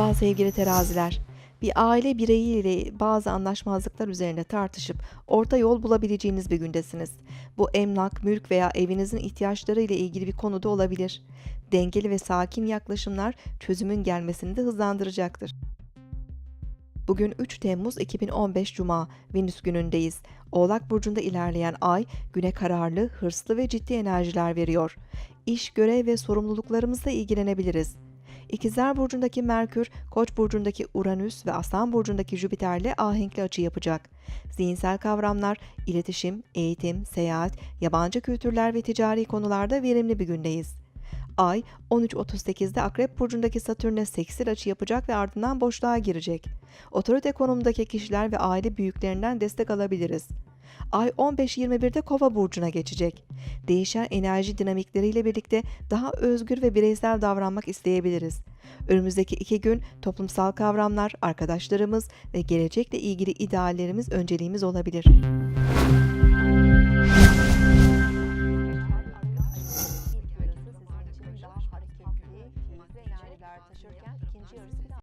Merhaba sevgili teraziler. Bir aile bireyiyle bazı anlaşmazlıklar üzerine tartışıp orta yol bulabileceğiniz bir gündesiniz. Bu emlak, mülk veya evinizin ihtiyaçları ile ilgili bir konuda olabilir. Dengeli ve sakin yaklaşımlar çözümün gelmesini de hızlandıracaktır. Bugün 3 Temmuz 2015 Cuma, Venüs günündeyiz. Oğlak burcunda ilerleyen ay güne kararlı, hırslı ve ciddi enerjiler veriyor. İş, görev ve sorumluluklarımızla ilgilenebiliriz. İkizler burcundaki Merkür, Koç burcundaki Uranüs ve Aslan burcundaki Jüpiter'le ahenkli açı yapacak. Zihinsel kavramlar, iletişim, eğitim, seyahat, yabancı kültürler ve ticari konularda verimli bir gündeyiz. Ay 13.38'de Akrep burcundaki Satürn'e seksil açı yapacak ve ardından boşluğa girecek. Otorite konumundaki kişiler ve aile büyüklerinden destek alabiliriz. Ay 15.21'de Kova burcuna geçecek. Değişen enerji dinamikleriyle birlikte daha özgür ve bireysel davranmak isteyebiliriz. Önümüzdeki iki gün toplumsal kavramlar, arkadaşlarımız ve gelecekle ilgili ideallerimiz önceliğimiz olabilir.